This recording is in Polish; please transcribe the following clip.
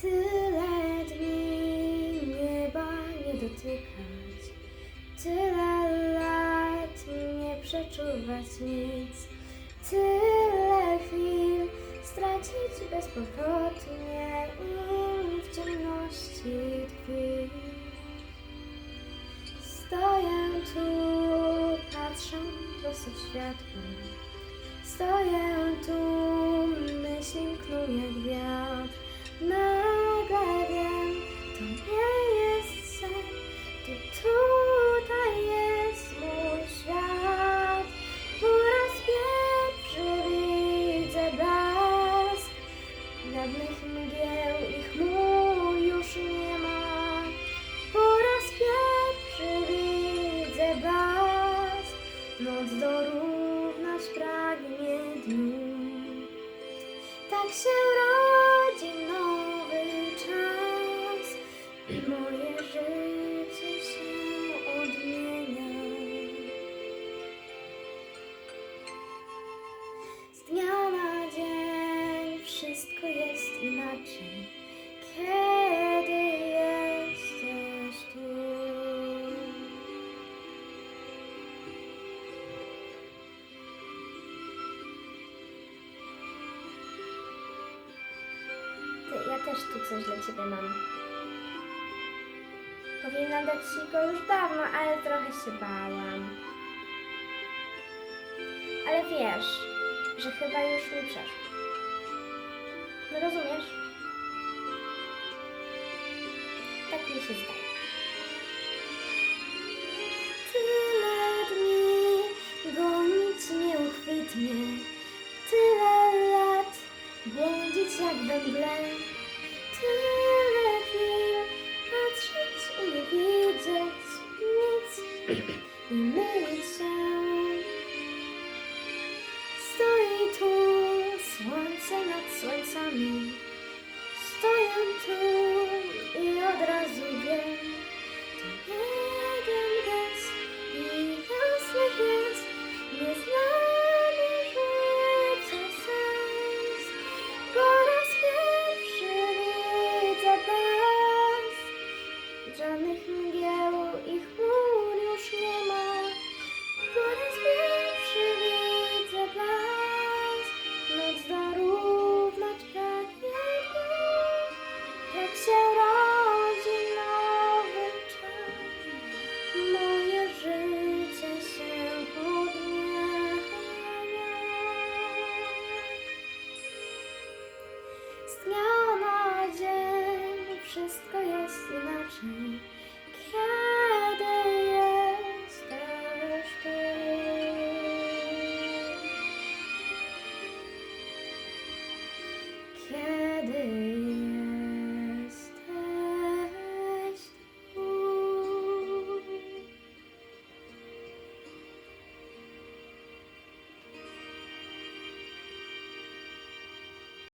Tyle dni nieba nie dotykać, tyle lat nie przeczuwać nic, tyle chwil stracić bezpowrotnie i w ciemności tkwić. Stoję tu, patrzę prosto w światło. Stoję tu, myśli mkną jak wiatr. Noc dorównać pragnie dniu. Tak się rodzi ja też tu coś dla ciebie mam. Powinnam dać ci go już dawno, ale trochę się bałam. Ale wiesz, że chyba już mi przeszło. No rozumiesz? Tak mi się zdaje. Tyle dni gonić nieuchwytnie, tyle lat błądzić jak we mylić się. Stoi tu słońce nad słońcami. Stoję tu i wszystko jest inaczej.